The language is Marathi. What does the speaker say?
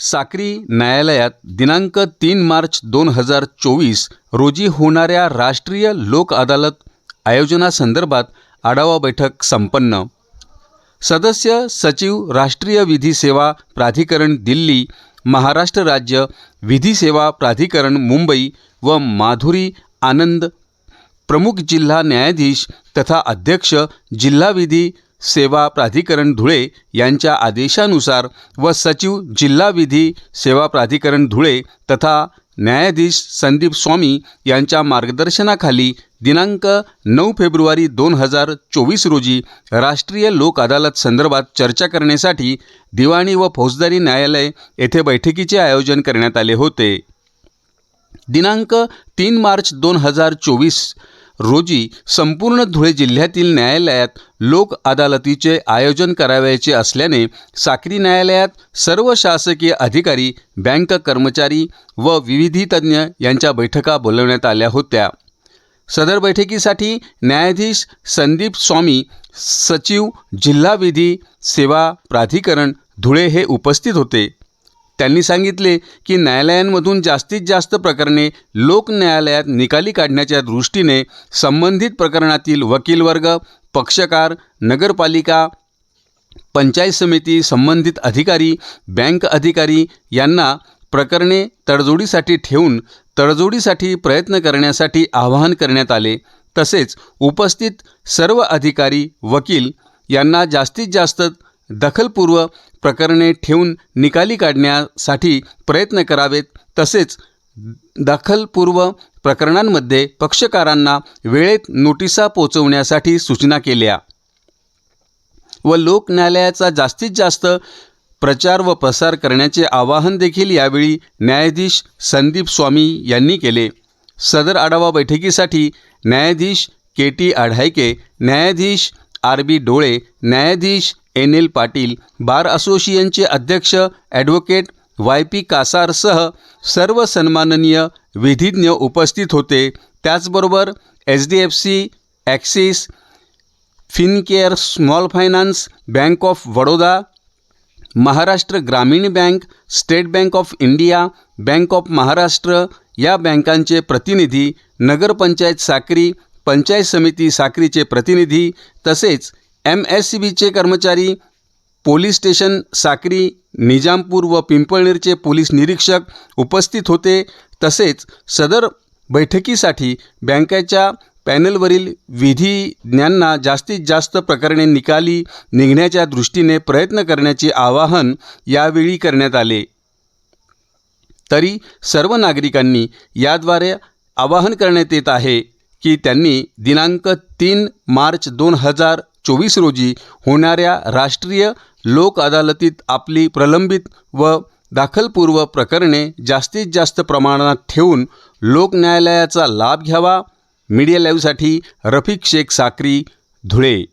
साक्री न्यायालयात दिनांक तीन मार्च दोन हजार चोवीस रोजी होणाऱ्या राष्ट्रीय लोक अदालत आयोजनासंदर्भात आढावा बैठक संपन्न. सदस्य सचिव राष्ट्रीय विधी सेवा प्राधिकरण दिल्ली महाराष्ट्र राज्य विधी सेवा प्राधिकरण मुंबई व माधुरी आनंद प्रमुख जिल्हा न्यायाधीश तथा अध्यक्ष जिल्हा विधी सेवा प्राधिकरण धुळे यांच्या आदेशानुसार व सचिव जिल्हा विधी सेवा प्राधिकरण धुळे तथा न्यायाधीश संदीप स्वामी यांच्या मार्गदर्शनाखाली दिनांक नऊ फेब्रुवारी दोन हजार चोवीस रोजी राष्ट्रीय लोक अदालत संदर्भात चर्चा करण्यासाठी दिवाणी व फौजदारी न्यायालय येथे बैठकीचे आयोजन करण्यात आले होते. दिनांक तीन मार्च दोन हजार चोवीस रोजी संपूर्ण धुळे जिल्ह्यातील न्यायालयात लोक अदालतीचे आयोजन करावयाचे असल्याने साक्री न्यायालयात सर्व शासकीय अधिकारी बँक कर्मचारी व विविधी तज्ज्ञ यांच्या बैठका बोलवण्यात आल्या होत्या. सदर बैठकीसाठी न्यायाधीश संदीप स्वामी सचिव जिल्हा विधी सेवा प्राधिकरण धुळे हे उपस्थित होते. त्यांनी सांगितले की न्यायालयांमधून जास्तीत जास्त प्रकरणे लोक न्यायालयात निकाली काढण्याच्या दृष्टीने संबंधित प्रकरणातील वकीलवर्ग पक्षकार नगरपालिका पंचायत समिती संबंधित अधिकारी बँक अधिकारी यांना प्रकरणे तडजोडीसाठी ठेवून तडजोडीसाठी प्रयत्न करण्यासाठी आवाहन करण्यात आले. तसेच उपस्थित सर्व अधिकारी वकील यांना जास्तीत जास्त दखलपूर्व प्रकरणे ठेवून निकाली काढण्यासाठी प्रयत्न करावेत तसेच दखलपूर्व प्रकरणांमध्ये पक्षकारांना वेळेत नोटिसा पोचवण्यासाठी सूचना केल्या व लोक न्यायालयाचा जास्तीत जास्त प्रचार व प्रसार करण्याचे आवाहन देखील यावेळी न्यायाधीश संदीप स्वामी यांनी केले. सदर आढावा बैठकीसाठी न्यायाधीश के टी आढायके न्यायाधीश आर बी डोळे न्यायाधीश एन एल पाटील बार असोसिएशनचे अध्यक्ष ॲडव्होकेट वाय पी कासारसह सर्व सन्माननीय विधिज्ञ उपस्थित होते. त्याचबरोबर H D F C Axis Fincare small finance bank of Baroda Maharashtra Gramin bank state bank of India bank of Maharashtra या बँकांचे प्रतिनिधी नगरपंचायत साक्री पंचायत समिती साक्रीचे प्रतिनिधी तसेच एम एस सी बीचे कर्मचारी पोलीस स्टेशन साक्री निजामपूर व पिंपळनेरचे पोलीस निरीक्षक उपस्थित होते. तसेच सदर बैठकीसाठी बँकेच्या पॅनलवरील विधीज्ञांना जास्तीत जास्त प्रकरणे निकाली निघण्याच्या दृष्टीने प्रयत्न करण्याचे आवाहन यावेळी करण्यात आले. तरी सर्व नागरिकांनी याद्वारे आवाहन करण्यात येत आहे. की त्यांनी दिनांक तीन मार्च दोन हजार चोवीस रोजी होणाऱ्या राष्ट्रीय लोक अदालतीत आपली प्रलंबित व दाखलपूर्व प्रकरणे जास्तीत जास्त प्रमाणात ठेवून लोक न्यायालयाचा लाभ घ्यावा मीडिया लाईव्हसाठी रफिक शेख साक्री धुळे.